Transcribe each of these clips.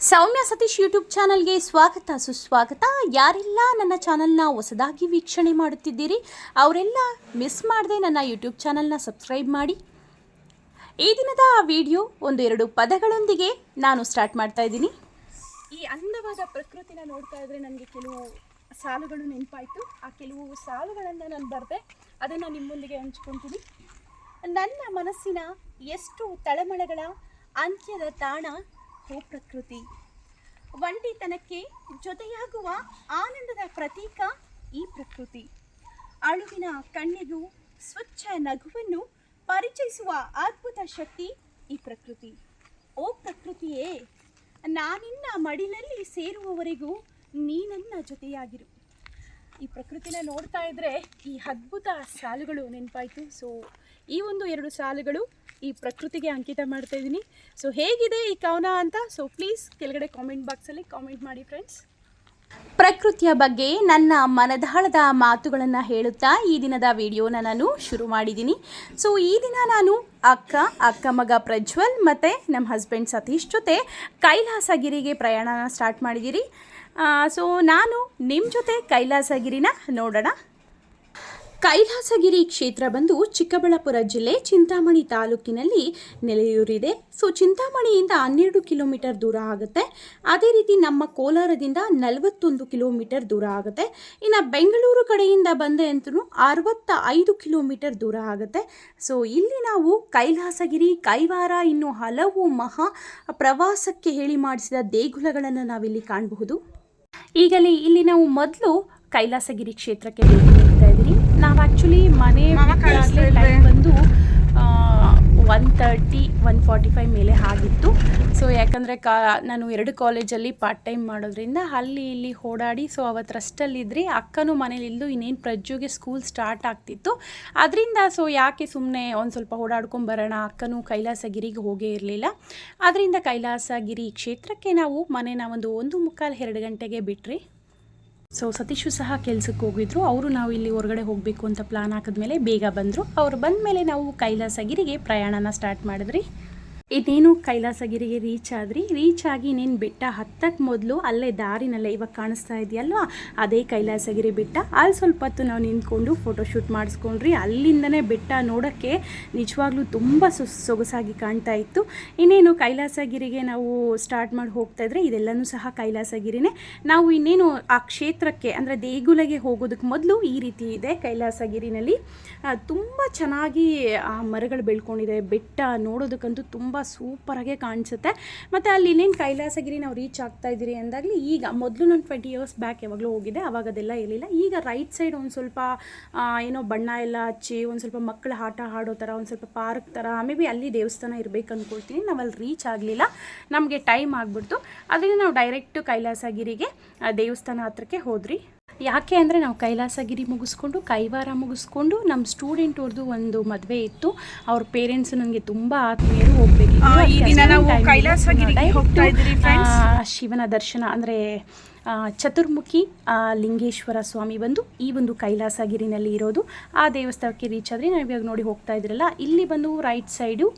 ಸೌಮ್ಯ Satish YouTube ಚಾನಲ್ಗೆ ಸ್ವಾಗತ, ಸುಸ್ವಾಗತ. ಯಾರೆಲ್ಲ ನನ್ನ ಚಾನಲ್ನ ಹೊಸದಾಗಿ ವೀಕ್ಷಣೆ ಮಾಡುತ್ತಿದ್ದೀರಿ, ಅವರೆಲ್ಲ ಮಿಸ್ ಮಾಡದೆ ನನ್ನ ಯೂಟ್ಯೂಬ್ ಚಾನಲ್ನ ಸಬ್ಸ್ಕ್ರೈಬ್ ಮಾಡಿ. ಈ ದಿನದ ವಿಡಿಯೋ ಒಂದು ಎರಡು ಪದಗಳೊಂದಿಗೆ ನಾನು ಸ್ಟಾರ್ಟ್ ಮಾಡ್ತಾ ಇದ್ದೀನಿ. ಈ ಅಂದವಾದ ಪ್ರಕೃತಿನ ನೋಡ್ತಾ ಇದ್ರೆ ನನಗೆ ಕೆಲವು ಸಾಲುಗಳು ನೆನಪಾಯಿತು. ಆ ಕೆಲವು ಸಾಲುಗಳನ್ನು ನಾನು ಬರೆದೆ, ಅದನ್ನು ನಿಮ್ಮೊಂದಿಗೆ ಹಂಚ್ಕೊತೀನಿ. ನನ್ನ ಮನಸ್ಸಿನ ಎಷ್ಟು ತಳಮಳಗಳ ಅಂತ್ಯದ ತಾಣ ಹೋ ಪ್ರಕೃತಿ. ಒಂಟಿತನಕ್ಕೆ ಜೊತೆಯಾಗುವ ಆನಂದದ ಪ್ರತೀಕ ಈ ಪ್ರಕೃತಿ. ಅಳುವಿನ ಕಣ್ಣಿಗೂ ಸ್ವಚ್ಛ ನಗುವನ್ನು ಪರಿಚಯಿಸುವ ಅದ್ಭುತ ಶಕ್ತಿ ಈ ಪ್ರಕೃತಿ. ಓ ಪ್ರಕೃತಿಯೇ, ನಾನಿನ್ನ ಮಡಿಲಲ್ಲಿ ಸೇರುವವರೆಗೂ ನೀ ನನ್ನ ಜೊತೆಯಾಗಿರು. ಈ ಪ್ರಕೃತಿನ ನೋಡ್ತಾ ಇದ್ರೆ ಈ ಅದ್ಭುತ ಸಾಲುಗಳು ನೆನಪಾಯಿತು. ಸೊ ಈ ಒಂದು ಎರಡು ಸಾಲುಗಳು ಈ ಪ್ರಕೃತಿಗೆ ಅಂಕಿತ ಮಾಡ್ತಾ ಇದ್ದೀನಿ ಸೊ ಹೇಗಿದೆ ಈ ಕವನ ಅಂತ? ಸೊ ಪ್ಲೀಸ್ ಕೆಳಗಡೆ ಕಾಮೆಂಟ್ ಬಾಕ್ಸಲ್ಲಿ ಕಾಮೆಂಟ್ ಮಾಡಿ ಫ್ರೆಂಡ್ಸ್ ಪ್ರಕೃತಿಯ ಬಗ್ಗೆ ನನ್ನ ಮನದಾಳದ ಮಾತುಗಳನ್ನು ಹೇಳುತ್ತಾ ಈ ದಿನದ ವಿಡಿಯೋನ ನಾನು ಶುರು ಮಾಡಿದ್ದೀನಿ ಸೊ ಈ ದಿನ ನಾನು ಅಕ್ಕ ಅಕ್ಕ ಮಗ ಪ್ರಜ್ವಲ್ ಮತ್ತು ನಮ್ಮ ಹಸ್ಬೆಂಡ್ ಸತೀಶ್ ಜೊತೆ ಕೈಲಾಸಗಿರಿಗೆ ಪ್ರಯಾಣನ ಸ್ಟಾರ್ಟ್ ಮಾಡಿದ್ದೀರಿ ಸೊ ನಾನು ನಿಮ್ಮ ಜೊತೆ ಕೈಲಾಸಗಿರಿನ ನೋಡೋಣ. ಕೈಲಾಸಗಿರಿ ಕ್ಷೇತ್ರ ಬಂದು ಚಿಕ್ಕಬಳ್ಳಾಪುರ ಜಿಲ್ಲೆ ಚಿಂತಾಮಣಿ ತಾಲೂಕಿನಲ್ಲಿ ನೆಲೆಯೂರಿದೆ. ಸೊ, ಚಿಂತಾಮಣಿಯಿಂದ ಹನ್ನೆರಡು ಕಿಲೋಮೀಟರ್ ದೂರ ಆಗುತ್ತೆ. ಅದೇ ರೀತಿ ನಮ್ಮ ಕೋಲಾರದಿಂದ ನಲವತ್ತೊಂದು ಕಿಲೋಮೀಟರ್ ದೂರ ಆಗುತ್ತೆ. ಇನ್ನು ಬೆಂಗಳೂರು ಕಡೆಯಿಂದ ಬಂದೆ ಅಂತೂ ಅರವತ್ತ ಐದು ಕಿಲೋಮೀಟರ್ ದೂರ ಆಗುತ್ತೆ. ಸೊ, ಇಲ್ಲಿ ನಾವು ಕೈಲಾಸಗಿರಿ, ಕೈವಾರ ಇನ್ನು ಹಲವು ಮಹಾ ಪ್ರವಾಸಕ್ಕೆ ಹೇಳಿ ಮಾಡಿಸಿದ ದೇಗುಲಗಳನ್ನು ನಾವಿಲ್ಲಿ ಕಾಣಬಹುದು. ಈಗಲೇ ಇಲ್ಲಿ ನಾವು ಮೊದಲು ಕೈಲಾಸಗಿರಿ ಕ್ಷೇತ್ರಕ್ಕೆ ನಾವು ಆ್ಯಕ್ಚುಲಿ ಮನೆ ಟೈಮ್ ಬಂದು one thirty one forty five ಮೇಲೆ ಆಗಿತ್ತು. ಸೊ ಯಾಕಂದರೆ ಕಾ ನಾನು ಎರಡು ಕಾಲೇಜಲ್ಲಿ ಪಾರ್ಟ್ ಟೈಮ್ ಮಾಡೋದ್ರಿಂದ ಅಲ್ಲಿ ಇಲ್ಲಿ ಓಡಾಡಿ ಸೊ ಅವತ್ತು ರಸ್ಟಲ್ಲಿದ್ದರೆ ಅಕ್ಕನೂ ಮನೇಲಿ ಇದ್ದು ಇನ್ನೇನು ಪ್ರಜ್ಜುಗೆ ಸ್ಕೂಲ್ ಸ್ಟಾರ್ಟ್ ಆಗ್ತಿತ್ತು. ಅದರಿಂದ ಸೊ ಯಾಕೆ ಸುಮ್ಮನೆ ಒಂದು ಸ್ವಲ್ಪ ಓಡಾಡ್ಕೊಂಡು ಬರೋಣ? ಅಕ್ಕನೂ ಕೈಲಾಸಗಿರಿಗೆ ಹೋಗೇ ಇರಲಿಲ್ಲ. ಅದರಿಂದ ಕೈಲಾಸಗಿರಿ ಕ್ಷೇತ್ರಕ್ಕೆ ನಾವು ಮನೇನ ಒಂದು ಒಂದು ಮುಕ್ಕಾಲು ಎರಡು ಗಂಟೆಗೆ ಬಿಟ್ರಿ. ಸೊ ಸತೀಶು ಸಹ ಕೆಲ್ಸಕ್ಕೆ ಹೋಗಿದ್ರು. ಅವರು ನಾವು ಇಲ್ಲಿ ಹೊರಗಡೆ ಹೋಗಬೇಕು ಅಂತ ಪ್ಲಾನ್ ಹಾಕಿದ್ಮೇಲೆ ಬೇಗ ಬಂದರು. ಅವ್ರು ಬಂದ ಮೇಲೆ ನಾವು ಕೈಲಾಸಗಿರಿಗೆ ಪ್ರಯಾಣನ ಸ್ಟಾರ್ಟ್ ಮಾಡಿದ್ರಿ. ಇನ್ನೇನು ಕೈಲಾಸಗಿರಿಗೆ ರೀಚ್ ಆದ್ರಿ? ರೀಚ್ ಆಗಿ ಇನ್ನೇನು ಬೆಟ್ಟ ಹತ್ತಕ್ಕೆ ಮೊದಲು ಅಲ್ಲೇ ದಾರಿನಲ್ಲೇ ಇವಾಗ ಕಾಣಿಸ್ತಾ ಇದೆಯಲ್ವಾ? ಅದೇ ಕೈಲಾಸಗಿರಿ ಬೆಟ್ಟ. ಅಲ್ಲಿ ಸ್ವಲ್ಪ ಹೊತ್ತು ನಾವು ನಿಂತ್ಕೊಂಡು ಫೋಟೋಶೂಟ್ ಮಾಡಿಸ್ಕೊಂಡ್ರಿ. ಅಲ್ಲಿಂದನೇ ಬೆಟ್ಟ ನೋಡೋಕ್ಕೆ ನಿಜವಾಗ್ಲೂ ತುಂಬ ಸೊಗಸಾಗಿ ಕಾಣ್ತಾ ಇತ್ತು. ಇನ್ನೇನು ಕೈಲಾಸಗಿರಿಗೆ ನಾವು ಸ್ಟಾರ್ಟ್ ಮಾಡಿ ಹೋಗ್ತಾ ಇದ್ರೆ ಇದೆಲ್ಲನೂ ಸಹ ಕೈಲಾಸಗಿರಿನೇ. ನಾವು ಇನ್ನೇನು ಆ ಕ್ಷೇತ್ರಕ್ಕೆ ಅಂದರೆ ದೇಗುಲಗೆ ಹೋಗೋದಕ್ಕೆ ಮೊದಲು ಈ ರೀತಿ ಇದೆ ಕೈಲಾಸಗಿರಿನಲ್ಲಿ. ತುಂಬ ಚೆನ್ನಾಗಿ ಆ ಮರಗಳು ಬೆಳ್ಕೊಂಡಿದೆ. ಬೆಟ್ಟ ನೋಡೋದಕ್ಕಂತೂ ತುಂಬ ಸೂಪರಾಗೆ ಕಾಣಿಸುತ್ತೆ. ಮತ್ತು ಅಲ್ಲಿ ಇನ್ನೇನು ಕೈಲಾಸಗಿರಿ ನಾವು ರೀಚ್ ಆಗ್ತಾ ಇದ್ದೀರಿ ಅಂದಾಗಲಿ ಈಗ ಮೊದಲು ನಾನು ಟ್ವೆಂಟಿ ಇಯರ್ಸ್ ಬ್ಯಾಕ್ ಯಾವಾಗಲೂ ಹೋಗಿದ್ದೆ ಅವಾಗ ಅದೆಲ್ಲ ಇರಲಿಲ್ಲ. ಈಗ ರೈಟ್ ಸೈಡ್ ಒಂದು ಸ್ವಲ್ಪ ಏನೋ ಬಣ್ಣ ಎಲ್ಲ ಹಚ್ಚಿ, ಒಂದು ಸ್ವಲ್ಪ ಮಕ್ಕಳ ಆಟ ಆಡೋ ಥರ ಒಂದು ಸ್ವಲ್ಪ ಪಾರ್ಕ್ ಥರ ಮೇ ಬಿ ಅಲ್ಲಿ ದೇವಸ್ಥಾನ ಇರಬೇಕು ಅಂದ್ಕೊಳ್ತೀನಿ ನಾವು ಅಲ್ಲಿ ರೀಚ್ ಆಗಲಿಲ್ಲ. ನಮಗೆ ಟೈಮ್ ಆಗಿಬಿಡ್ತು. ಅದರಿಂದ ನಾವು ಡೈರೆಕ್ಟು ಕೈಲಾಸಗಿರಿಗೆ ದೇವಸ್ಥಾನ ಹತ್ರಕ್ಕೆ ಹೋದ್ರಿ ಯಾಕೆ ಅಂದರೆ ನಾವು ಕೈಲಾಸಗಿರಿ ಮುಗಿಸ್ಕೊಂಡು ಕೈವಾರ ಮುಗಿಸ್ಕೊಂಡು ನಮ್ಮ ಸ್ಟೂಡೆಂಟ್ ಅವ್ರದ್ದು ಒಂದು ಮದುವೆ ಇತ್ತು. ಅವ್ರ ಪೇರೆಂಟ್ಸ್ ನನಗೆ ತುಂಬ ಆತ್ಮೀಯರು ಹೋಗಬೇಕು ಶಿವನ ದರ್ಶನ ಅಂದರೆ ಚತುರ್ಮುಖಿ ಲಿಂಗೇಶ್ವರ ಸ್ವಾಮಿ ಬಂದು ಈ ಒಂದು ಕೈಲಾಸಗಿರಿನಲ್ಲಿ ಇರೋದು. ಆ ದೇವಸ್ಥಾನಕ್ಕೆ ರೀಚ್ ಆದರೆ ನಾವು ಇವಾಗ ನೋಡಿ ಹೋಗ್ತಾ ಇದ್ರಲ್ಲ ಇಲ್ಲಿ ಬಂದು ರೈಟ್ ಸೈಡು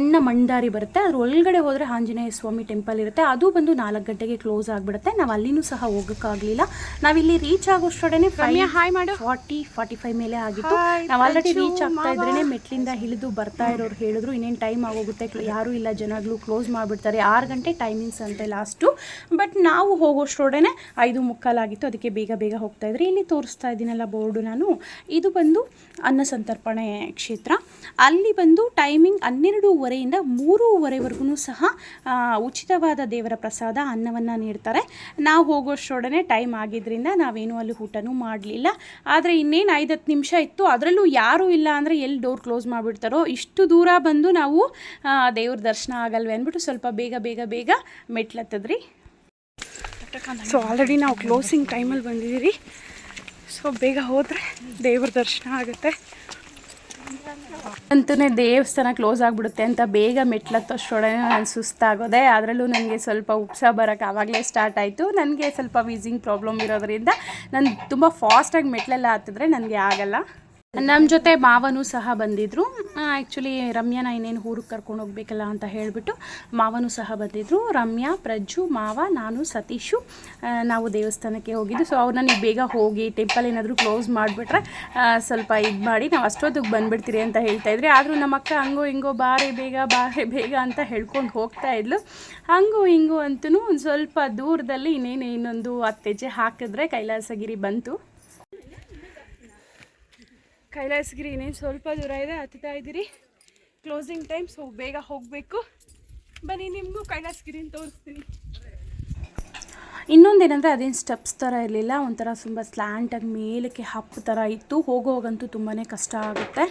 ಸಣ್ಣ ಮಂಡಾರಿ ಬರುತ್ತೆ. ಅದ್ರ ಒಳಗಡೆ ಹೋದರೆ ಆಂಜನೇಯ ಸ್ವಾಮಿ ಟೆಂಪಲ್ ಇರುತ್ತೆ. ಅದು ಬಂದು ನಾಲ್ಕು ಗಂಟೆಗೆ ಕ್ಲೋಸ್ ಆಗಿಬಿಡುತ್ತೆ. ನಾವು ಅಲ್ಲಿನೂ ಸಹ ಹೋಗೋಕ್ಕಾಗಲಿಲ್ಲ. ನಾವಿಲ್ಲಿ ರೀಚ್ ಆಗೋಷ್ಟೊಡನೆ ಹಾಯ್ ಮಾಡು. ಫಾರ್ಟಿ ಫಾರ್ಟಿ ಫೈವ್ ಮೇಲೆ ಆಗಿತ್ತು. ನಾವು ಆಲ್ರೆಡಿ ರೀಚ್ ಆಗ್ತಾ. ಇದ್ರೇ ಮೆಟ್ಲಿಂದ ಇಳಿದು ಬರ್ತಾ ಇರೋರು ಹೇಳಿದ್ರು. ಇನ್ನೇನು ಟೈಮ್ ಆಗೋಗುತ್ತೆ ಯಾರು ಇಲ್ಲ ಜನಗಳು ಕ್ಲೋಸ್ ಮಾಡಿಬಿಡ್ತಾರೆ. ಆರು ಗಂಟೆ ಟೈಮಿಂಗ್ಸ್ ಅಂತೆ ಲಾಸ್ಟು ಬಟ್ ನಾವು ಹೋಗೋಷ್ಟೊಡನೆ ಐದು ಮುಕ್ಕಾಲಾಗಿತ್ತು ಅದಕ್ಕೆ ಬೇಗ ಬೇಗ ಹೋಗ್ತಾ ಇದ್ರಿ. ಇಲ್ಲಿ ತೋರಿಸ್ತಾ ಇದ್ದೀನಲ್ಲ ಬೋರ್ಡು ನಾನು. ಇದು ಬಂದು ಅನ್ನ ಸಂತರ್ಪಣೆ ಕ್ಷೇತ್ರ. ಅಲ್ಲಿ ಬಂದು ಟೈಮಿಂಗ್ ಹನ್ನೆರಡೂವರೆಯಿಂದ ಮೂರುವರೆವರೆಗೂ ಸಹ ಉಚಿತವಾದ ದೇವರ ಪ್ರಸಾದ ಅನ್ನವನ್ನು ನೀಡ್ತಾರೆ. ನಾವು ಹೋಗೋಷ್ಟೊಡನೆ ಟೈಮ್ ಆಗಿದ್ದರಿಂದ ನಾವೇನು ಅಲ್ಲಿ ಊಟನೂ ಮಾಡಲಿಲ್ಲ. ಆದರೆ ಇನ್ನೇನು ಐದು ಹತ್ತು ನಿಮಿಷ ಇತ್ತು, ಅದರಲ್ಲೂ ಯಾರೂ ಇಲ್ಲ ಅಂದರೆ ಎಲ್ಲಿ ಡೋರ್ ಕ್ಲೋಸ್ ಮಾಡಿಬಿಡ್ತಾರೋ? ಇಷ್ಟು ದೂರ ಬಂದು ನಾವು ದೇವ್ರ ದರ್ಶನ ಆಗಲ್ವೇ ಅಂದ್ಬಿಟ್ಟು ಸ್ವಲ್ಪ ಬೇಗ ಬೇಗ ಬೇಗ ಮೆಟ್ಲತ್ತದ್ರಿ. ಸೊ ಆಲ್ರೆಡಿ ನಾವು ಕ್ಲೋಸಿಂಗ್ ಟೈಮಲ್ಲಿ ಬಂದಿದ್ದೀರಿ. ಸೊ ಬೇಗ ಹೋದರೆ ದೇವ್ರ ದರ್ಶನ ಆಗುತ್ತೆ. ಅಂತೂ ದೇವಸ್ಥಾನ ಕ್ಲೋಸ್ ಆಗಿಬಿಡುತ್ತೆ ಅಂತ ಬೇಗ ಮೆಟ್ಲತ್ತಷ್ಟೊಡನೆ ನಾನು ಸುಸ್ತಾಗೋದೆ. ಅದರಲ್ಲೂ ನನಗೆ ಸ್ವಲ್ಪ ಉಪ್ಸ ಬರೋಕ್ಕೆ ಆವಾಗಲೇ ಸ್ಟಾರ್ಟ್ ಆಯಿತು. ನನಗೆ ಸ್ವಲ್ಪ ವೀಸಿಂಗ್ ಪ್ರಾಬ್ಲಮ್ ಇರೋದರಿಂದ ನಾನು ತುಂಬ ಫಾಸ್ಟಾಗಿ ಮೆಟ್ಲೆಲ್ಲ ಹತ್ತಿದ್ರೆ ನನಗೆ ಆಗಲ್ಲ. ನಮ್ಮ ಜೊತೆ ಮಾವನೂ ಸಹ ಬಂದಿದ್ದರು ಆ್ಯಕ್ಚುಲಿ ರಮ್ಯಾನ ಇನ್ನೇನು ಊರಿಗೆ ಕರ್ಕೊಂಡು ಹೋಗ್ಬೇಕಲ್ಲ ಅಂತ ಹೇಳಿಬಿಟ್ಟು ಮಾವನೂ ಸಹ ಬಂದಿದ್ದರು ರಮ್ಯಾ, ಪ್ರಜ್ಜು, ಮಾವ, ನಾನು, ಸತೀಶು ನಾವು ದೇವಸ್ಥಾನಕ್ಕೆ ಹೋಗಿದ್ದು. ಸೊ ಅವ್ರು ನನಗೆ ಬೇಗ ಹೋಗಿ ಟೆಂಪಲ್ ಏನಾದರೂ ಕ್ಲೋಸ್ ಮಾಡಿಬಿಟ್ರೆ ಸ್ವಲ್ಪ ಇದು ಮಾಡಿ ನಾವು ಅಷ್ಟೊತ್ತಿಗೆ ಬಂದುಬಿಡ್ತೀರಿ ಅಂತ ಹೇಳ್ತಾ ಇದ್ರಿ. ಆದರೂ ನಮ್ಮ ಅಕ್ಕ ಹಂಗೋ ಹಿಂಗೋ ಬಾರೆ ಬೇಗ ಬಾರೆ ಬೇಗ ಅಂತ ಹೇಳ್ಕೊಂಡು ಹೋಗ್ತಾ ಇದ್ಲು. ಹಂಗೂ ಹಿಂಗೂ ಅಂತೂ ಒಂದು ಸ್ವಲ್ಪ ದೂರದಲ್ಲಿ ಇನ್ನೇನು ಇನ್ನೊಂದು ಹತ್ತು ಹೆಜ್ಜೆ ಹಾಕಿದ್ರೆ ಕೈಲಾಸಗಿರಿ ಬಂತು. ಕೈಲಾಸಗಿರಿ ಇನ್ನೇನು ಸ್ವಲ್ಪ ದೂರ ಇದೆ, ಹತ್ತುತ್ತಾ ಇದ್ದೀರಿ. ಕ್ಲೋಸಿಂಗ್ ಟೈಮ್ ಸೊ ಬೇಗ ಹೋಗಬೇಕು. ಬನ್ನಿ, ನಿಮಗೂ ಕೈಲಾಸಗಿರಿನ ತೋರಿಸ್ತೀನಿ. ಇನ್ನೊಂದೇನೆಂದರೆ, ಅದೇನು ಸ್ಟೆಪ್ಸ್ ಥರ ಇರಲಿಲ್ಲ, ಒಂಥರ ತುಂಬ ಸ್ಲ್ಯಾಂಟಾಗಿ ಮೇಲಕ್ಕೆ ಹಪ್ಪು ಥರ ಇತ್ತು. ಹೋಗೋವಾಗಂತೂ ತುಂಬಾ ಕಷ್ಟ ಆಗುತ್ತೆ.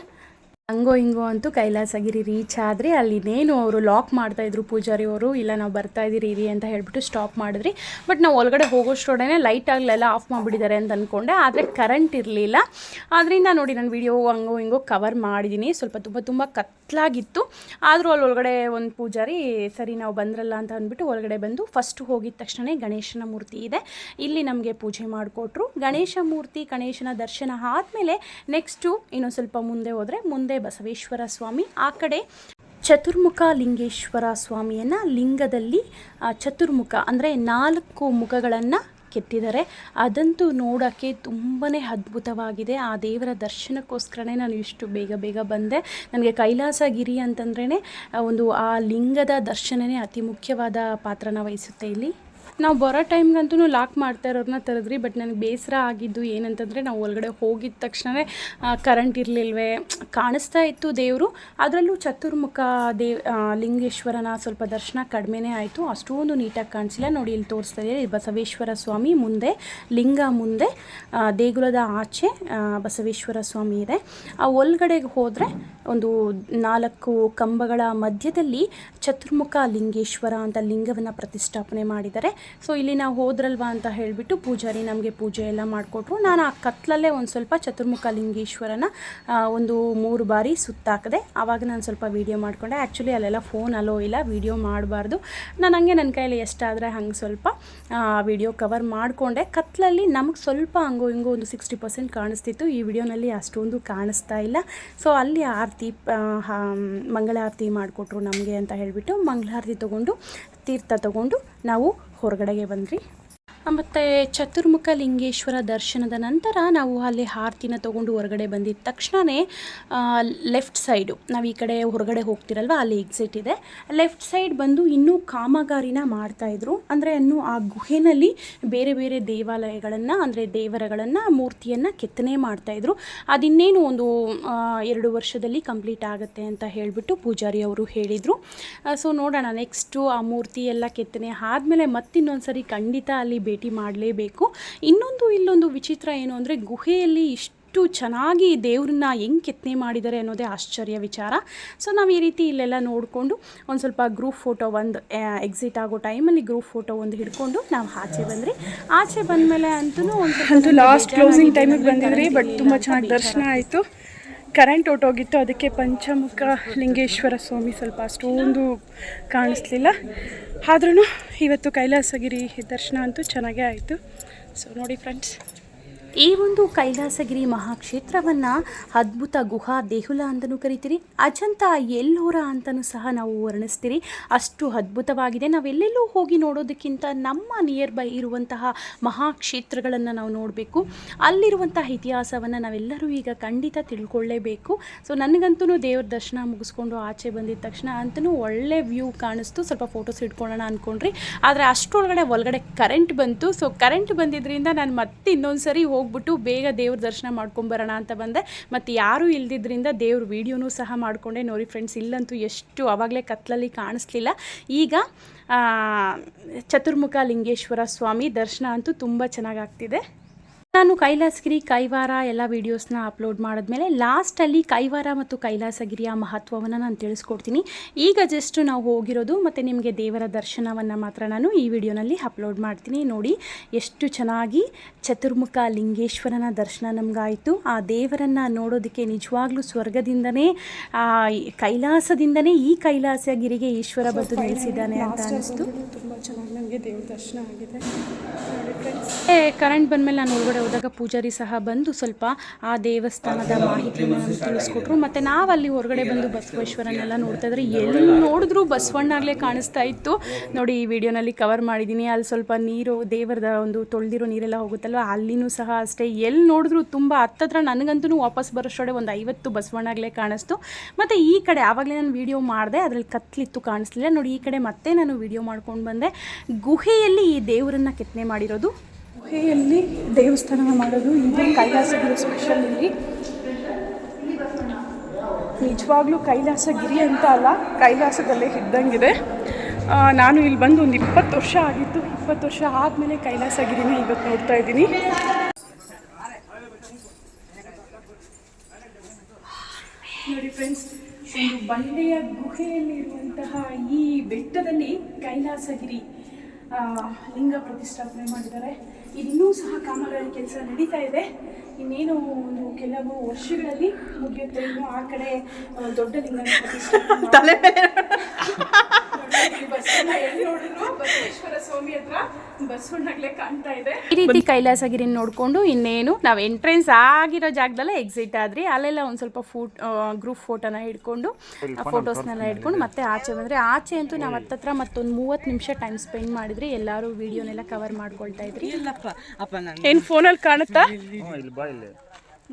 ಹಂಗೋ ಹಿಂಗೋ ಅಂತೂ ಕೈಲಾಸಗಿರಿ ರೀಚ್ ಆದರೆ ಇನ್ನೇನು ಅವರು ಲಾಕ್ ಮಾಡ್ತಾಯಿದ್ರು ಪೂಜಾರಿ ಅವರು, ಇಲ್ಲ ನಾವು ಬರ್ತಾ ಇದ್ದೀರಿ ಇರಿ ಅಂತ ಹೇಳಿಬಿಟ್ಟು ಸ್ಟಾಪ್ ಮಾಡಿದ್ರಿ. ಬಟ್ ನಾವು ಒಳಗಡೆ ಹೋಗೋಷ್ಟೊಡನೆ ಲೈಟ್ ಆಗಲೆಲ್ಲ ಆಫ್ ಮಾಡಿಬಿಟ್ಟಿದ್ದಾರೆ ಅಂತ ಅಂದ್ಕೊಂಡೆ ಆದರೆ ಕರೆಂಟ್ ಇರಲಿಲ್ಲ. ಆದ್ದರಿಂದ ನೋಡಿ ನಾನು ವಿಡಿಯೋ ಹಂಗೋ ಹಿಂಗೋ ಕವರ್ ಮಾಡಿದ್ದೀನಿ ಸ್ವಲ್ಪ ತುಂಬ ತುಂಬ ಕತ್ಲಾಗಿತ್ತು. ಆದರೂ ಅಲ್ಲಿ ಒಳಗಡೆ ಒಂದು ಪೂಜಾರಿ, ಸರಿ ನಾವು ಬಂದ್ರಲ್ಲ ಅಂತ ಅಂದ್ಬಿಟ್ಟು ಒಳಗಡೆ ಬಂದು ಫಸ್ಟ್ ಹೋಗಿದ ತಕ್ಷಣ ಗಣೇಶನ ಮೂರ್ತಿ ಇದೆ. ಇಲ್ಲಿ ನಮಗೆ ಪೂಜೆ ಮಾಡಿಕೊಟ್ರು. ಗಣೇಶ ಮೂರ್ತಿ, ಗಣೇಶನ ದರ್ಶನ ಆದಮೇಲೆ ನೆಕ್ಸ್ಟು ಇನ್ನೊಂದು ಸ್ವಲ್ಪ ಮುಂದೆ ಹೋದರೆ, ಮುಂದೆ ಬಸವೇಶ್ವರ ಸ್ವಾಮಿ, ಆ ಕಡೆ ಚತುರ್ಮುಖ ಲಿಂಗೇಶ್ವರ ಸ್ವಾಮಿಯನ್ನು ಲಿಂಗದಲ್ಲಿ ಚತುರ್ಮುಖ ಅಂದರೆ ನಾಲ್ಕು ಮುಖಗಳನ್ನು ಕೆತ್ತಿದ್ದಾರೆ. ಅದಂತೂ ನೋಡೋಕ್ಕೆ ತುಂಬಾ ಅದ್ಭುತವಾಗಿದೆ. ಆ ದೇವರ ದರ್ಶನಕ್ಕೋಸ್ಕರನೇ ನಾನು ಇಷ್ಟು ಬೇಗ ಬೇಗ ಬಂದೆ. ನನಗೆ ಕೈಲಾಸಗಿರಿ ಅಂತಂದ್ರೇ ಒಂದು ಆ ಲಿಂಗದ ದರ್ಶನವೇ ಅತಿ ಮುಖ್ಯವಾದ ಪಾತ್ರನ ವಹಿಸುತ್ತೆ ಇಲ್ಲಿ. ನಾವು ಬರೋ ಟೈಮ್ಗಂತೂ ಲಾಕ್ ಮಾಡ್ತಾ ಇರೋರನ್ನ ತರದ್ರಿ. ಬಟ್ ನನಗೆ ಬೇಸರ ಆಗಿದ್ದು ಏನಂತಂದರೆ ನಾವು ಒಳಗಡೆ ಹೋಗಿದ ತಕ್ಷಣವೇ ಕರೆಂಟ್ ಇರಲಿಲ್ವೇ, ಕಾಣಿಸ್ತಾ ಇತ್ತು ದೇವರು. ಅದರಲ್ಲೂ ಚತುರ್ಮುಖ ದೇವ್ ಲಿಂಗೇಶ್ವರನ ಸ್ವಲ್ಪ ದರ್ಶನ ಕಡಿಮೆನೇ ಆಯಿತು. ಅಷ್ಟೊಂದು ನೀಟಾಗಿ ಕಾಣಿಸಿಲ್ಲ. ನೋಡಿ, ಇಲ್ಲಿ ತೋರಿಸ್ತಾ ಇದು ಬಸವೇಶ್ವರ ಸ್ವಾಮಿ ಮುಂದೆ, ಲಿಂಗ ಮುಂದೆ ದೇಗುಲದ ಆಚೆ ಬಸವೇಶ್ವರ ಸ್ವಾಮಿ ಇದೆ. ಆ ಒಳಗಡೆಗೆ ಹೋದರೆ ಒಂದು ನಾಲ್ಕು ಕಂಬಗಳ ಮಧ್ಯದಲ್ಲಿ ಚತುರ್ಮುಖ ಲಿಂಗೇಶ್ವರ ಅಂತ ಲಿಂಗವನ್ನು ಪ್ರತಿಷ್ಠಾಪನೆ ಮಾಡಿದ್ದಾರೆ. ಸೊ ಇಲ್ಲಿ ನಾವು ಹೋದ್ರಲ್ವಾ ಅಂತ ಹೇಳಿಬಿಟ್ಟು ಪೂಜಾರಿ ನಮಗೆ ಪೂಜೆ ಎಲ್ಲ ಮಾಡಿಕೊಟ್ರು. ನಾನು ಆ ಕತ್ಲಲ್ಲೇ ಒಂದು ಸ್ವಲ್ಪ ಚತುರ್ಮುಖ ಲಿಂಗೇಶ್ವರನ ಒಂದು ಮೂರು ಬಾರಿ ಸುತ್ತಾಕಿದೆ. ಆವಾಗ ನಾನು ಸ್ವಲ್ಪ ವೀಡಿಯೋ ಮಾಡಿಕೊಂಡೆ. ಆ್ಯಕ್ಚುಲಿ ಅಲ್ಲೆಲ್ಲ ಫೋನ್ ಅಲೋ ಇಲ್ಲ ವೀಡಿಯೋ ಮಾಡಬಾರ್ದು. ನಾನು ಹಂಗೆ ನನ್ನ ಕೈಯಲ್ಲಿ ಎಷ್ಟಾದರೆ ಹಂಗೆ ಸ್ವಲ್ಪ ವಿಡಿಯೋ ಕವರ್ ಮಾಡಿಕೊಂಡೆ. ಕತ್ಲಲ್ಲಿ ನಮಗೆ ಸ್ವಲ್ಪ ಹಂಗೋ ಹಿಂಗೋ ಒಂದು ಸಿಕ್ಸ್ಟಿ ಪರ್ಸೆಂಟ್ ಕಾಣಿಸ್ತಿತ್ತು. ಈ ವಿಡಿಯೋನಲ್ಲಿ ಅಷ್ಟೊಂದು ಕಾಣಿಸ್ತಾ ಇಲ್ಲ. ಸೊ ಅಲ್ಲಿ ಆರತಿ ಮಂಗಳಾರತಿ ಮಾಡಿಕೊಟ್ರು ನಮಗೆ ಅಂತ ಹೇಳಿಬಿಟ್ಟು ಮಂಗಳಾರತಿ ತೊಗೊಂಡು, ತೀರ್ಥ ತೊಗೊಂಡು ನಾವು ಹೊರಗಡೆಗೆ ಬಂದ್ರಿ. ಮತ್ತು ಚತುರ್ಮುಖ ಲಿಂಗೇಶ್ವರ ದರ್ಶನದ ನಂತರ ನಾವು ಅಲ್ಲಿ ಆರತಿನ ತೊಗೊಂಡು ಹೊರಗಡೆ ಬಂದಿದ್ದ ತಕ್ಷಣವೇ ಲೆಫ್ಟ್ ಸೈಡು ನಾವು ಈ ಕಡೆ ಹೊರಗಡೆ ಹೋಗ್ತಿರಲ್ವ, ಅಲ್ಲಿ ಎಕ್ಸಿಟ್ ಇದೆ. ಲೆಫ್ಟ್ ಸೈಡ್ ಬಂದು ಇನ್ನೂ ಕಾಮಗಾರಿನ ಮಾಡ್ತಾಯಿದ್ರು ಅಂದರೆ ಇನ್ನು ಆ ಗುಹೆನಲ್ಲಿ ಬೇರೆ ಬೇರೆ ದೇವಾಲಯಗಳನ್ನು, ಅಂದರೆ ದೇವರಗಳನ್ನು, ಮೂರ್ತಿಯನ್ನು ಕೆತ್ತನೆ ಮಾಡ್ತಾಯಿದ್ರು ಅದಿನ್ನೇನು ಒಂದು ಎರಡು ವರ್ಷದಲ್ಲಿ ಕಂಪ್ಲೀಟ್ ಆಗುತ್ತೆ ಅಂತ ಹೇಳಿಬಿಟ್ಟು ಪೂಜಾರಿ ಅವರು ಹೇಳಿದರು. ಸೊ ನೋಡೋಣ ನೆಕ್ಸ್ಟು ಆ ಮೂರ್ತಿ ಎಲ್ಲ ಕೆತ್ತನೆ ಆದಮೇಲೆ ಮತ್ತಿನ್ನೊಂದು ಸರಿ ಖಂಡಿತ ಅಲ್ಲಿ ಭೇಟಿ ಮಾಡಲೇಬೇಕು. ಇನ್ನೊಂದು ಇಲ್ಲೊಂದು ವಿಚಿತ್ರ ಏನು ಅಂದರೆ ಗುಹೆಯಲ್ಲಿ ಇಷ್ಟು ಚೆನ್ನಾಗಿ ದೇವ್ರನ್ನ ಹೆಂಗೆ ಕೆತ್ತನೆ ಮಾಡಿದ್ದಾರೆ ಅನ್ನೋದೇ ಆಶ್ಚರ್ಯ ವಿಚಾರ. ಸೊ ನಾವು ಈ ರೀತಿ ಇಲ್ಲೆಲ್ಲ ನೋಡಿಕೊಂಡು ಒಂದು ಸ್ವಲ್ಪ ಗ್ರೂಪ್ ಫೋಟೋ ಒಂದು ಎಕ್ಸಿಟ್ ಆಗೋ ಟೈಮಲ್ಲಿ ಗ್ರೂಪ್ ಫೋಟೋ ಒಂದು ಹಿಡ್ಕೊಂಡು ನಾವು ಆಚೆ ಬಂದ್ರಿ. ಆಚೆ ಬಂದಮೇಲೆ ಅಂತೂ ಒಂದು ಲಾಸ್ಟ್ ಕ್ಲೋಸಿಂಗ್ ಟೈಮಿಗೆ ಬಂದಿದ್ರಿ ಬಟ್ ತುಂಬ ಚೆನ್ನಾಗಿ ದರ್ಶನ ಆಯಿತು. ಕರೆಂಟ್ ಹೊಟ್ಟೋಗಿತ್ತು ಅದಕ್ಕೆ ಪಂಚಮುಖ ಲಿಂಗೇಶ್ವರ ಸ್ವಾಮಿ ಸ್ವಲ್ಪ ಅಷ್ಟೊಂದು ಕಾಣಿಸ್ಲಿಲ್ಲ. ಆದ್ರೂ ಇವತ್ತು ಕೈಲಾಸಗಿರಿ ದರ್ಶನ ಅಂತೂ ಚೆನ್ನಾಗೇ ಆಯಿತು. ಸೊ ನೋಡಿ ಫ್ರೆಂಡ್ಸ್ ಈ ಒಂದು ಕೈಲಾಸಗಿರಿ ಮಹಾಕ್ಷೇತ್ರವನ್ನು ಅದ್ಭುತ ಗುಹಾ ದೇಹುಲ ಅಂತಲೂ ಕರಿತೀರಿ, ಅಜಂತ ಎಲ್ಲೋರ ಅಂತಲೂ ಸಹ ನಾವು ವರ್ಣಿಸ್ತೀರಿ. ಅಷ್ಟು ಅದ್ಭುತವಾಗಿದೆ. ನಾವೆಲ್ಲೆಲ್ಲೂ ಹೋಗಿ ನೋಡೋದಕ್ಕಿಂತ ನಮ್ಮ ನಿಯರ್ ಬೈ ಇರುವಂತಹ ಮಹಾಕ್ಷೇತ್ರಗಳನ್ನು ನಾವು ನೋಡಬೇಕು. ಅಲ್ಲಿರುವಂತಹ ಇತಿಹಾಸವನ್ನು ನಾವೆಲ್ಲರೂ ಈಗ ಖಂಡಿತ ತಿಳ್ಕೊಳ್ಳೇಬೇಕು. ಸೊ ನನಗಂತೂ ದೇವ್ರ ದರ್ಶನ ಮುಗಿಸ್ಕೊಂಡು ಆಚೆ ಬಂದಿದ ತಕ್ಷಣ ಅಂತೂ ಒಳ್ಳೆ ವ್ಯೂ ಕಾಣಿಸ್ತು. ಸ್ವಲ್ಪ ಫೋಟೋಸ್ ಇಟ್ಕೊಳ್ಳೋಣ ಅಂದ್ಕೊಂಡ್ರಿ ಆದರೆ ಅಷ್ಟರೊಳಗಡೆ ಒಳಗಡೆ ಕರೆಂಟ್ ಬಂತು. ಸೊ ಕರೆಂಟ್ ಬಂದಿದ್ದರಿಂದ ನಾನು ಮತ್ತೆ ಇನ್ನೊಂದು ಸರಿ ಹೋಗ್ಬಿಟ್ಟು ಬೇಗ ದೇವ್ರ ದರ್ಶನ ಮಾಡ್ಕೊಂಬರೋಣ ಅಂತ ಬಂದೆ. ಮತ್ತು ಯಾರೂ ಇಲ್ದಿದ್ದರಿಂದ ದೇವ್ರ ವೀಡಿಯೋನೂ ಸಹ ಮಾಡಿಕೊಂಡೆ. ನೋಡಿ ಫ್ರೆಂಡ್ಸ್ ಇಲ್ಲಂತೂ ಎಷ್ಟು ಆವಾಗಲೇ ಕತ್ತಲಲ್ಲಿ ಕಾಣಿಸ್ಲಿಲ್ಲ. ಈಗ ಚತುರ್ಮುಖ ಲಿಂಗೇಶ್ವರ ಸ್ವಾಮಿ ದರ್ಶನ ಅಂತೂ ತುಂಬ ಚೆನ್ನಾಗಾಗ್ತಿದೆ ನಾನು ಕೈಲಾಸಗಿರಿ ಕೈವಾರ ಎಲ್ಲ ವೀಡಿಯೋಸ್ನ ಅಪ್ಲೋಡ್ ಮಾಡಿದ್ಮೇಲೆ ಲಾಸ್ಟಲ್ಲಿ ಕೈವಾರ ಮತ್ತು ಕೈಲಾಸಗಿರಿಯ ಮಹತ್ವವನ್ನು ನಾನು ತಿಳಿಸ್ಕೊಡ್ತೀನಿ. ಈಗ ಜಸ್ಟ್ ನಾವು ಹೋಗಿರೋದು ಮತ್ತು ನಿಮಗೆ ದೇವರ ದರ್ಶನವನ್ನು ಮಾತ್ರ ನಾನು ಈ ವಿಡಿಯೋನಲ್ಲಿ ಅಪ್ಲೋಡ್ ಮಾಡ್ತೀನಿ. ನೋಡಿ, ಎಷ್ಟು ಚೆನ್ನಾಗಿ ಚತುರ್ಮುಖ ಲಿಂಗೇಶ್ವರನ ದರ್ಶನ ನಮಗಾಯಿತು. ಆ ದೇವರನ್ನು ನೋಡೋದಕ್ಕೆ ನಿಜವಾಗ್ಲೂ ಸ್ವರ್ಗದಿಂದನೇ ಕೈಲಾಸದಿಂದನೇ ಈ ಕೈಲಾಸಗಿರಿಗೆ ಈಶ್ವರ ಬಂದು ನಿಲ್ಲಿಸಿದ್ದಾನೆ ಅಂತ ಅನಿಸ್ತು. ತುಂಬ ಚೆನ್ನಾಗಿ ನನಗೆ ದೇವ್ರ ದರ್ಶನ ಆಗಿದೆ. ನೋಡಿ ಫ್ರೆಂಡ್ಸ್ ಕರೆಂಟ್ ಬಂದಮೇಲೆ ನಾನು ಒಳಗಡೆ ಹೋದಾಗ ಪೂಜಾರಿ ಸಹ ಬಂದು ಸ್ವಲ್ಪ ಆ ದೇವಸ್ಥಾನದ ಮಾಹಿತಿಯನ್ನು ತಿಳಿಸ್ಕೊಟ್ರು. ಮತ್ತು ಅಲ್ಲಿ ಹೊರಗಡೆ ಬಂದು ಬಸವೇಶ್ವರನೆಲ್ಲ ನೋಡ್ತಾ ಇದ್ರೆ ಎಲ್ಲಿ ನೋಡಿದ್ರೂ ಬಸವಣ್ಣಾಗಲೇ ಕಾಣಿಸ್ತಾ ಇತ್ತು. ನೋಡಿ ಈ ವಿಡಿಯೋನಲ್ಲಿ ಕವರ್ ಮಾಡಿದ್ದೀನಿ. ಅಲ್ಲಿ ಸ್ವಲ್ಪ ನೀರು ದೇವರದ ಒಂದು ತೊಳೆದಿರೋ ನೀರೆಲ್ಲ ಹೋಗುತ್ತಲ್ವ? ಅಲ್ಲಿನೂ ಸಹ ಅಷ್ಟೇ. ಎಲ್ಲಿ ನೋಡಿದ್ರು ತುಂಬ ಹತ್ತತ್ರ ನನಗಂತೂ ವಾಪಸ್ ಬರೋಷ್ಟೊಡೆ ಒಂದು ಐವತ್ತು ಬಸವಣ್ಣಾಗಲೇ ಕಾಣಿಸ್ತು. ಮತ್ತು ಈ ಕಡೆ ಆವಾಗಲೇ ನಾನು ವಿಡಿಯೋ ಮಾಡಿದೆ ಅದರಲ್ಲಿ ಕತ್ಲಿತ್ತು ಕಾಣಿಸ್ಲಿಲ್ಲ. ನೋಡಿ ಈ ಕಡೆ ಮತ್ತೆ ನಾನು ವಿಡಿಯೋ ಮಾಡ್ಕೊಂಡು ಬಂದೆ. ಗುಹೆಯಲ್ಲಿ ಈ ದೇವರನ್ನು ಕೆತ್ತನೆ ಮಾಡಿರೋದು? ಗುಹೆಯಲ್ಲಿ ದೇವಸ್ಥಾನ ಮಾಡೋದು ಇದು ಕೈಲಾಸಗಿರಿ ಸ್ಪೆಷಲ್ ಇಲ್ಲಿ. ನಿಜವಾಗ್ಲೂ ಕೈಲಾಸಗಿರಿ ಅಂತ ಅಲ್ಲ, ಕೈಲಾಸದಲ್ಲೇ ಇದ್ದಂಗಿದೆ. ನಾನು ಇಲ್ಲಿ ಬಂದು ಒಂದು ಇಪ್ಪತ್ತು ವರ್ಷ ಆಗಿತ್ತು. ಇಪ್ಪತ್ತು ವರ್ಷ ಆದಮೇಲೆ ಕೈಲಾಸಗಿರಿನ ಇವತ್ತು ನೋಡ್ತಾ ಇದ್ದೀನಿ. ನೋಡಿ ಫ್ರೆಂಡ್ಸ್ ಒಂದು ಬಂಡೆಯ ಗುಹೆಯಲ್ಲಿರುವಂತಹ ಈ ಬೆಟ್ಟದಲ್ಲಿ ಕೈಲಾಸಗಿರಿ ಲಿಂಗ ಪ್ರತಿಷ್ಠಾಪನೆ ಮಾಡಿದ್ದಾರೆ. ಇನ್ನೂ ಸಹ ಕಾಮಗಾರಿ ಕೆಲಸ ನಡೀತಾ ಇದೆ. ಇನ್ನೇನು ಒಂದು ಕೆಲವು ವರ್ಷಗಳಲ್ಲಿ ಮುಗಿಯುತ್ತೆ. ಇನ್ನು ಆ ಕಡೆ ದೊಡ್ಡ ಲಿಂಗ ಪ್ರತಿಷ್ಠಾಪನೆ ತಲೆ ಬಸವಣ್ಣ ಎಲ್ಲಿ ನೋಡಿದ್ರು ಬಸವೇಶ್ವರ ಸ್ವಾಮಿ ಹತ್ರ ಬಸವಣ್ಣಗ್ಲೇ ಕಾಣ್ತಾ ಇದೆ. ಈ ರೀತಿ ಕೈಲಾಸಗಿರಿ ನೋಡಿಕೊಂಡು ಇನ್ನೇನು ನಾವು ಎಂಟ್ರೆನ್ಸ್ ಆಗಿರೋ ಜಾಗದಲ್ಲೇ ಎಕ್ಸಿಟ್ ಆದ್ರಿ. ಅಲ್ಲೆಲ್ಲ ಒಂದು ಸ್ವಲ್ಪ ಫೋಟ್ ಗ್ರೂಪ್ ಫೋಟೋನ ಹಿಡ್ಕೊಂಡು ಫೋಟೋಸ್ನೆಲ್ಲ ಹಿಡ್ಕೊಂಡು ಮತ್ತೆ ಆಚೆ ಬಂದರೆ ಆಚೆ ಅಂತೂ ನಾವು ಹತ್ತತ್ರ ಮತ್ತೊಂದು ಮೂವತ್ತು ನಿಮಿಷ ಟೈಮ್ ಸ್ಪೆಂಡ್ ಮಾಡಿದ್ರಿ. ಎಲ್ಲರೂ ವಿಡಿಯೋನೆಲ್ಲ ಕವರ್ ಮಾಡ್ಕೊಳ್ತಾ ಇದ್ರಿ. ಏನ್ ಫೋನಲ್ಲಿ ಕಾಣುತ್ತಾ? ಇಲ್ಲಿ ಬಾ ಇಲ್ಲಿ.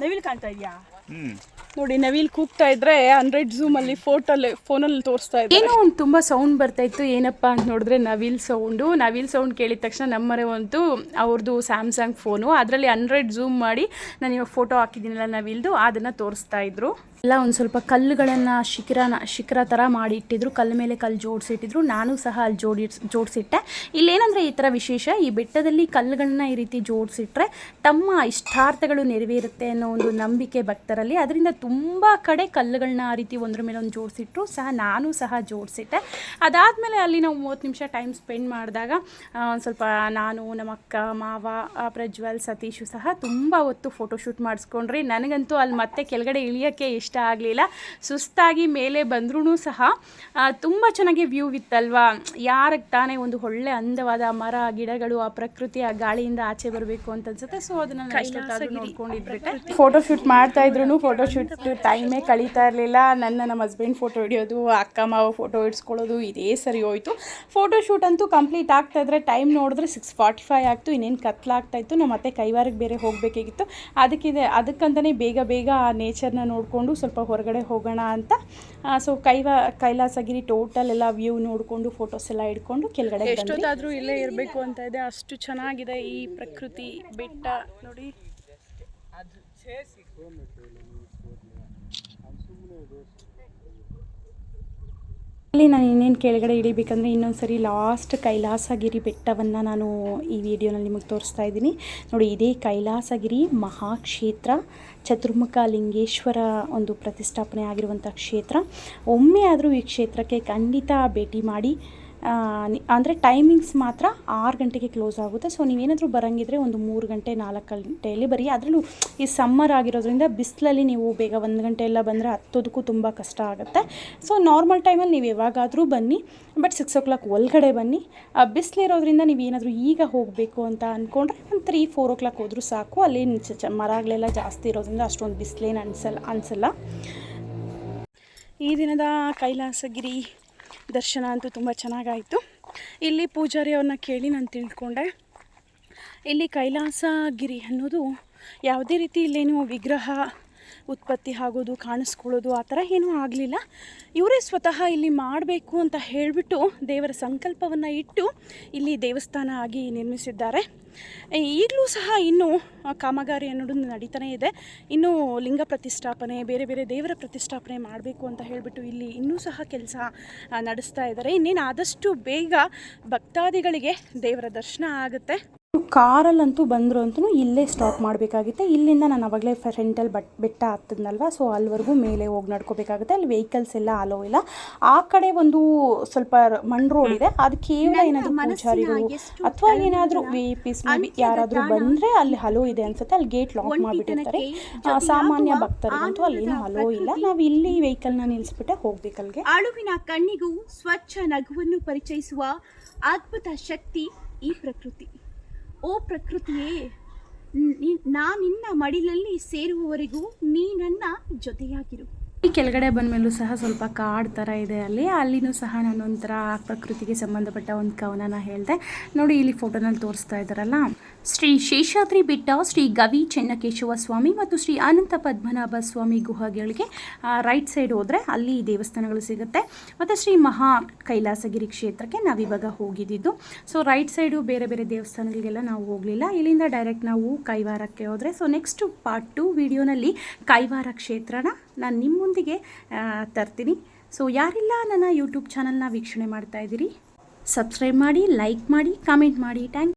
ನವಿಲ್ ಕಾಣ್ತಾ ಇದೆಯಾ? ಹ್ಮ್. ನೋಡಿ ನವಿಲ್ ಕೂಗ್ತಾ ಇದ್ರೆ ಹಂಡ್ರೆಡ್ ಝೂಮ್ ಅಲ್ಲಿ ಫೋಟೋಲ್ಲಿ ಫೋನಲ್ಲಿ ತೋರಿಸ್ತಾ ಇದೆ ಏನೋ ಒಂದು ತುಂಬ ಸೌಂಡ್ ಬರ್ತಾ ಇತ್ತು, ಏನಪ್ಪ ಅಂತ ನೋಡಿದ್ರೆ ನವಿಲ್ ಸೌಂಡು ನವಿಲ್ ಸೌಂಡ್ ಕೇಳಿದ ತಕ್ಷಣ ನಮ್ಮರೆ ಒಂದು ಅವ್ರದ್ದು ಸ್ಯಾಮ್ಸಂಗ್ ಫೋನು ಅದರಲ್ಲಿ ಹಂಡ್ರೆಡ್ ಝೂಮ್ ಮಾಡಿ ನಾನು ಇವಾಗ ಫೋಟೋ ಹಾಕಿದ್ದೀನಲ್ಲ ನವಿಲ್ದು ಅದನ್ನು ತೋರಿಸ್ತಾ ಇದ್ರು. ಎಲ್ಲ ಒಂದು ಸ್ವಲ್ಪ ಕಲ್ಲುಗಳನ್ನು ಶಿಖರನ, ಶಿಖರ ಥರ ಮಾಡಿ ಇಟ್ಟಿದ್ರು ಕಲ್ಲು ಮೇಲೆ ಕಲ್ಲು ಜೋಡಿಸಿಟ್ಟಿದ್ರು. ನಾನು ಸಹ ಅಲ್ಲಿ ಜೋಡಿ, ಜೋಡಿಸಿಟ್ಟೆ. ಇಲ್ಲೇನಂದರೆ ಈ ಥರ ವಿಶೇಷ, ಈ ಬೆಟ್ಟದಲ್ಲಿ ಕಲ್ಲುಗಳನ್ನ ಈ ರೀತಿ ಜೋಡಿಸಿಟ್ರೆ ತಮ್ಮ ಇಷ್ಟಾರ್ಥಗಳು ನೆರವೇರುತ್ತೆ ಅನ್ನೋ ಒಂದು ನಂಬಿಕೆ ಭಕ್ತರಲ್ಲಿ. ಅದರಿಂದ ತುಂಬ ಕಡೆ ಕಲ್ಲುಗಳನ್ನ ಆ ರೀತಿ ಒಂದ್ರ ಮೇಲೆ ಒಂದು ಜೋಡಿಸಿಟ್ರು. ಸಹ ನಾನು ಸಹ ಜೋಡಿಸಿಟ್ಟೆ. ಅದಾದಮೇಲೆ ಅಲ್ಲಿ ನಾವು ಮೂವತ್ತು ನಿಮಿಷ ಟೈಮ್ ಸ್ಪೆಂಡ್ ಮಾಡಿದಾಗ ಒಂದು ಸ್ವಲ್ಪ ನಾನು ನಮ್ಮ ಅಕ್ಕ ಮಾವ ಪ್ರಜ್ವಲ್, ಸತೀಶು ಸಹ ತುಂಬ ಹೊತ್ತು ಫೋಟೋಶೂಟ್ ಮಾಡಿಸ್ಕೊಂಡ್ರಿ. ನನಗಂತೂ ಅಲ್ಲಿ ಮತ್ತೆ ಕೆಳಗಡೆ ಇಳಿಯೋಕ್ಕೆ ಇಷ್ಟ ಆಗಲಿಲ್ಲ. ಸುಸ್ತಾಗಿ ಮೇಲೆ ಬಂದ್ರೂ ಸಹ ತುಂಬ ಚೆನ್ನಾಗಿ ವ್ಯೂ ಇತ್ತಲ್ವಾ? ಯಾರಿಗೆ ತಾನೇ ಒಂದು ಒಳ್ಳೆ ಅಂದವಾದ ಮರ ಗಿಡಗಳು ಆ ಪ್ರಕೃತಿ ಆ ಗಾಳಿಯಿಂದ ಆಚೆ ಬರಬೇಕು ಅಂತ ಅನ್ಸುತ್ತೆ. ಸೊ ಅದನ್ನ ನೋಡ್ಕೊಂಡಿದ್ಬಿಟ್ಟೆ. ಫೋಟೋಶೂಟ್ ಮಾಡ್ತಾ ಇದ್ರು ಫೋಟೋಶೂಟ್ ಟೈಮೇ ಕಳೀತಾ ಇರಲಿಲ್ಲ. ನನ್ನ ನಮ್ಮ ಹಸ್ಬೆಂಡ್ ಫೋಟೋ ಹಿಡಿಯೋದು ಅಕ್ಕ ಮಾವ ಫೋಟೋ ಇಡ್ಸ್ಕೊಳ್ಳೋದು ಇದೇ ಸರಿ ಹೋಯ್ತು. ಫೋಟೋಶೂಟ್ ಅಂತೂ ಕಂಪ್ಲೀಟ್ ಆಗ್ತಾ ಇದ್ರೆ ಟೈಮ್ ನೋಡಿದ್ರೆ ಸಿಕ್ಸ್ ಫಾರ್ಟಿ ಫೈವ್ ಆಗ್ತು. ಇನ್ನೇನು ಕತ್ಲಾಗ್ತಾ ಇತ್ತು. ನಾವು ಮತ್ತೆ ಕೈವಾರಕ್ಕೆ ಬೇರೆ ಹೋಗಬೇಕಾಗಿತ್ತು. ಅದಕ್ಕಿದೆ ಅದಕ್ಕಂತಲೇ ಬೇಗ ಬೇಗ ಆ ನೇಚರ್ನ ನೋಡಿಕೊಂಡು ಸ್ವಲ್ಪ ಹೊರಗಡೆ ಹೋಗೋಣ ಅಂತ. ಸೊ ಕೈವ ಕೈಲಾಸಗಿರಿ ಟೋಟಲ್ ಎಲ್ಲ ವ್ಯೂ ನೋಡಿಕೊಂಡು ಫೋಟೋಸ್ ಎಲ್ಲ ಹಿಡ್ಕೊಂಡು ಕೆಳಗಡೆ ಎಷ್ಟೊತ್ತಾದರೂ ಇಲ್ಲೇ ಇರಬೇಕು ಅಂತ ಇದೆ. ಅಷ್ಟು ಚೆನ್ನಾಗಿದೆ ಈ ಪ್ರಕೃತಿ ಬೆಟ್ಟ ನೋಡಿ. ಅಲ್ಲಿ ನಾನು ಇನ್ನೇನು ಕೆಳಗಡೆ ಇಳಿಬೇಕಂದ್ರೆ ಇನ್ನೊಂದು ಸರಿ ಲಾಸ್ಟ್ ಕೈಲಾಸಗಿರಿ ಬೆಟ್ಟವನ್ನು ನಾನು ಈ ವಿಡಿಯೋನಲ್ಲಿ ನಿಮಗೆ ತೋರಿಸ್ತಾ ಇದ್ದೀನಿ. ನೋಡಿ ಇದೇ ಕೈಲಾಸಗಿರಿ ಮಹಾಕ್ಷೇತ್ರ. ಚತುರ್ಮುಖ ಲಿಂಗೇಶ್ವರ ಒಂದು ಪ್ರತಿಷ್ಠಾಪನೆ ಆಗಿರುವಂಥ ಕ್ಷೇತ್ರ. ಒಮ್ಮೆ ಆದರೂ ಈ ಕ್ಷೇತ್ರಕ್ಕೆ ಖಂಡಿತ ಭೇಟಿ ಮಾಡಿ. ಅಂದರೆ ಟೈಮಿಂಗ್ಸ್ ಮಾತ್ರ ಆರು ಗಂಟೆಗೆ ಕ್ಲೋಸ್ ಆಗುತ್ತೆ. ಸೊ ನೀವೇನಾದರೂ ಬರೋಂಗಿದ್ರೆ ಒಂದು ಮೂರು ಗಂಟೆ, ನಾಲ್ಕು ಗಂಟೆಯಲ್ಲಿ ಬರೀ. ಅದರಲ್ಲೂ ಈ ಸಮ್ಮರ್ ಆಗಿರೋದ್ರಿಂದ ಬಿಸಿಲಲ್ಲಿ ನೀವು ಬೇಗ ಒಂದು ಗಂಟೆ ಎಲ್ಲ ಬಂದರೆ ಹತ್ತೋದಕ್ಕೂ ತುಂಬ ಕಷ್ಟ ಆಗುತ್ತೆ. ಸೊ ನಾರ್ಮಲ್ ಟೈಮಲ್ಲಿ ನೀವು ಯಾವಾಗಾದರೂ ಬನ್ನಿ. ಬಟ್ ಸಿಕ್ಸ್ ಓ ಕ್ಲಾಕ್ ಒಳಗಡೆ ಬನ್ನಿ. ಬಿಸಿಲಿರೋದ್ರಿಂದ ನೀವು ಏನಾದರೂ ಈಗ ಹೋಗಬೇಕು ಅಂತ ಅಂದ್ಕೊಂಡ್ರೆ ಒಂದು ತ್ರೀ ಫೋರ್ ಓ ಕ್ಲಾಕ್ ಹೋದರೂ ಸಾಕು. ಅಲ್ಲಿ ಮರಗಳೆಲ್ಲ ಜಾಸ್ತಿ ಇರೋದ್ರಿಂದ ಅಷ್ಟೊಂದು ಬಿಸಿಲೇನು ಅನಿಸಲ್ಲ ಅನಿಸಲ್ಲ. ಈ ದಿನದ ಕೈಲಾಸಗಿರಿ ದರ್ಶನ ಅಂತೂ ತುಂಬ ಚೆನ್ನಾಗಾಯಿತು. ಇಲ್ಲಿ ಪೂಜಾರಿ ಅವ್ರನ್ನ ಕೇಳಿ ನಾನು ತಿಳ್ಕೊಂಡೆ. ಇಲ್ಲಿ ಕೈಲಾಸಗಿರಿ ಅನ್ನೋದು ಯಾವುದೇ ರೀತಿ ಇಲ್ಲೇನು ವಿಗ್ರಹ ಉತ್ಪತ್ತಿ ಆಗೋದು, ಕಾಣಿಸ್ಕೊಳ್ಳೋದು, ಆ ಥರ ಏನೂ ಆಗಲಿಲ್ಲ. ಇವರೇ ಸ್ವತಃ ಇಲ್ಲಿ ಮಾಡಬೇಕು ಅಂತ ಹೇಳಿಬಿಟ್ಟು ದೇವರ ಸಂಕಲ್ಪವನ್ನು ಇಟ್ಟು ಇಲ್ಲಿ ದೇವಸ್ಥಾನ ಆಗಿ ನಿರ್ಮಿಸಿದ್ದಾರೆ. ಈಗಲೂ ಸಹ ಇನ್ನೂ ಕಾಮಗಾರಿ ಅನ್ನೋದು ನಡೀತಾನೇ ಇದೆ. ಇನ್ನೂ ಲಿಂಗ ಪ್ರತಿಷ್ಠಾಪನೆ, ಬೇರೆ ಬೇರೆ ದೇವರ ಪ್ರತಿಷ್ಠಾಪನೆ ಮಾಡಬೇಕು ಅಂತ ಹೇಳಿಬಿಟ್ಟು ಇಲ್ಲಿ ಇನ್ನೂ ಸಹ ಕೆಲಸ ನಡೆಸ್ತಾ ಇದ್ದಾರೆ. ಇನ್ನೇನು ಆದಷ್ಟು ಬೇಗ ಭಕ್ತಾದಿಗಳಿಗೆ ದೇವರ ದರ್ಶನ ಆಗುತ್ತೆ. ಕಾರಲ್ಲಂತೂ ಬಂದರು ಅಂತೂ ಇಲ್ಲೇ ಸ್ಟಾಪ್ ಮಾಡಬೇಕಾಗುತ್ತೆ. ಇಲ್ಲಿಂದ ನಾನು ಅವಾಗಲೇ ಫ್ರೆಂಟಲ್ಲಿ ಬಟ್ ಬೆಟ್ಟ ಹತ್ತದ್ನಲ್ವ? ಸೊ ಅಲ್ಲಿವರೆಗೂ ಮೇಲೆ ಹೋಗಿ ನಡ್ಕೋಬೇಕಾಗುತ್ತೆ. ಅಲ್ಲಿ ವೆಹಿಕಲ್ಸ್ ಎಲ್ಲ ಅಲೋ ಇಲ್ಲ. ಆ ಕಡೆ ಒಂದು ಸ್ವಲ್ಪ ಮಣ್ ರೋಡ್ ಇದೆ. ಅದು ಕೇವಲ ಏನಾದರೂ ಪೂಜಾರಿಗಳು ಅಥವಾ ಏನಾದರೂ ವಿ ಪಿಸ್ ಯಾರಾದರೂ ಬಂದರೆ ಅಲ್ಲಿ ಹಲೋ ಇದೆ ಅನ್ಸುತ್ತೆ. ಅಲ್ಲಿ ಗೇಟ್ ಲಾಕ್ ಮಾಡಿಬಿಟ್ಟಿರ್ತಾರೆ. ಸಾಮಾನ್ಯ ಭಕ್ತರಿಗಂತೂ ಅಲ್ಲೇನು ಹಲೋ ಇಲ್ಲ. ನಾವು ಇಲ್ಲಿ ವೆಹಿಕಲ್ನ ನಿಲ್ಲಿಸ್ಬಿಟ್ಟೆ ಹೋಗ್ಬೇಕು ಅಲ್ಲಿಗೆ. ಅಳುವಿನ ಕಣ್ಣಿಗೂ ಸ್ವಚ್ಛ ನಗುವನ್ನು ಪರಿಚಯಿಸುವ ಅದ್ಭುತ ಶಕ್ತಿ ಈ ಪ್ರಕೃತಿ. ಓ ಪ್ರಕೃತಿಯೇ, ನಾ ನಿನ್ನ ಮಡಿಲಲ್ಲಿ ಸೇರುವವರೆಗೂ ನೀ ನನ್ನ ಜೊತೆಯಾಗಿರು. ಈ ಕೆಳಗಡೆ ಬಂದಮೇಲೂ ಸಹ ಸ್ವಲ್ಪ ಕಾಡು ಥರ ಇದೆ ಅಲ್ಲಿ. ಅಲ್ಲಿನೂ ಸಹ ನಾನು ಒಂಥರ ಪ್ರಕೃತಿಗೆ ಸಂಬಂಧಪಟ್ಟ ಒಂದು ಕವನನ ಹೇಳಿದೆ. ನೋಡಿ ಇಲ್ಲಿ ಫೋಟೋನಲ್ಲಿ ತೋರಿಸ್ತಾ ಇದ್ದಾರಲ್ಲ. ಶ್ರೀ ಶೇಷಾದ್ರಿ ಬೆಟ್ಟ, ಶ್ರೀ ಗವಿ ಚೆನ್ನಕೇಶವ ಸ್ವಾಮಿ ಮತ್ತು ಶ್ರೀ ಅನಂತ ಪದ್ಮನಾಭ ಸ್ವಾಮಿ ಗುಹಾಗಳಿಗೆ ರೈಟ್ ಸೈಡ್ ಹೋದರೆ ಅಲ್ಲಿ ದೇವಸ್ಥಾನಗಳು ಸಿಗುತ್ತೆ. ಮತ್ತು ಶ್ರೀ ಮಹಾ ಕೈಲಾಸಗಿರಿ ಕ್ಷೇತ್ರಕ್ಕೆ ನಾವಿವಾಗ ಹೋಗಿದ್ದಿದ್ದು ಸೊ ರೈಟ್ ಸೈಡು ಬೇರೆ ಬೇರೆ ದೇವಸ್ಥಾನಗಳಿಗೆಲ್ಲ ನಾವು ಹೋಗಲಿಲ್ಲ. ಇಲ್ಲಿಂದ ಡೈರೆಕ್ಟ್ ನಾವು ಕೈವಾರಕ್ಕೆ ಹೋದರೆ ಸೊ ನೆಕ್ಸ್ಟು ಪಾರ್ಟ್ ಟು ವಿಡಿಯೋನಲ್ಲಿ ಕೈವಾರ ಕ್ಷೇತ್ರನ ನಾನು ನಿಮ್ಮೊಂದಿಗೆ ತರ್ತೀನಿ. ಸೊ ಯಾರೆಲ್ಲ ನನ್ನ ಯೂಟ್ಯೂಬ್ ಚಾನಲ್ನ ವೀಕ್ಷಣೆ ಮಾಡ್ತಾ ಇದ್ದೀರಿ ಸಬ್ಸ್ಕ್ರೈಬ್ ಮಾಡಿ ಲೈಕ್ ಮಾಡಿ ಕಾಮೆಂಟ್ ಮಾಡಿ. ಥ್ಯಾಂಕ್